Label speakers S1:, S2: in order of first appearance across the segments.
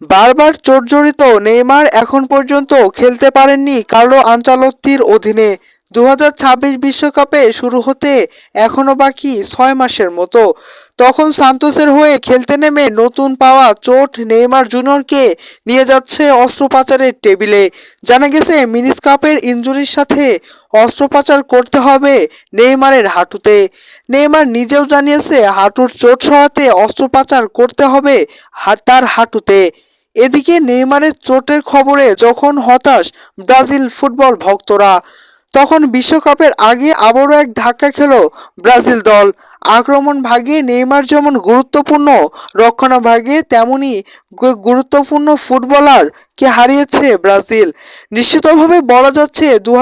S1: বারবার চোটজড়িত নেইমার এখন পর্যন্ত খেলতে পারেননি কার্লো আঞ্চালত্তির অধীনে। দু বিশ্বকাপে শুরু হতে এখনও বাকি ছয় মাসের মতো। তখন সান্তোসের হয়ে খেলতে নেমে নতুন পাওয়া চোট নেইমার জুনিয়রকে নিয়ে যাচ্ছে অস্ত্রোপচারের টেবিলে। জানা গেছে, মিনিস কাপের ইঞ্জুরির সাথে অস্ত্রোপচার করতে হবে নেইমারের হাঁটুতে। নেইমার নিজেও জানিয়েছে, হাঁটুর চোট সরাতে অস্ত্রোপচার করতে হবে তার হাঁটুতে। এদিকে নেইমারের চোটের খবরে যখন হতাশ ব্রাজিল ফুটবল ভক্তরা, তখন বিশ্বকাপের আগে আবারও এক ধাক্কা খেল ব্রাজিল দল। আক্রমণ ভাগে নেইমার যেমন গুরুত্বপূর্ণ, রক্ষণাভাগে তেমনি গু- গুরুত্বপূর্ণ ফুটবলারকে হারিয়েছে ব্রাজিল। নিশ্চিতভাবে বলা যাচ্ছে দু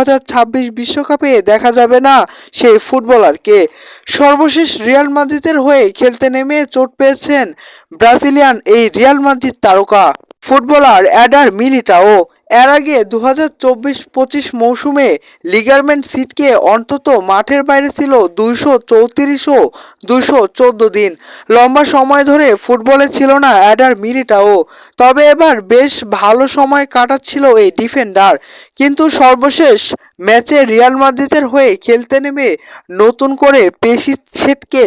S1: বিশ্বকাপে দেখা যাবে না সেই ফুটবলারকে। সর্বশেষ রিয়াল মাদ্রিদের হয়ে খেলতে নেমে চোট পেয়েছেন ব্রাজিলিয়ান এই রিয়াল মাদ্রিদ তারকা। ফুটবলার অ্যাডার মিলিটাও এর আগে দু হাজার চব্বিশ পঁচিশ মৌসুমে লিগারমেন্ট সিটকে অন্তত মাঠের বাইরে ছিল দুইশো চৌত্রিশ ও দুইশো চোদ্দ দিন। লম্বা সময় ধরে ফুটবলে ছিল না অ্যাডার মিলিটাও। তবে এবার বেশ ভালো সময় কাটাচ্ছিল এই ডিফেন্ডার। কিন্তু সর্বশেষ ম্যাচে রিয়াল মাদ্রিদের হয়ে খেলতে নেমে নতুন করে পেশি ছেটকে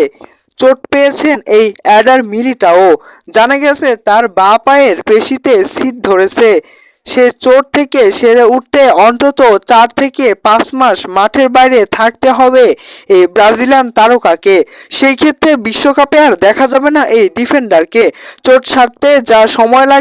S1: চোট পেয়েছেন এই অ্যাডার মিলিটাও। জানা গেছে, তার বা পায়ের পেশিতে সিট ধরেছে। সে চোট থেকে সেরে উঠতে অন্তত চার থেকে পাঁচ মাস মাঠের বাইরে থাকতে হবে এই ব্রাজিলিয়ান তারকাকে। সেই ক্ষেত্রে বিশ্বকাপে আর দেখা যাবে না এই ডিফেন্ডারকে। চোট সারতে যা সময় লাগে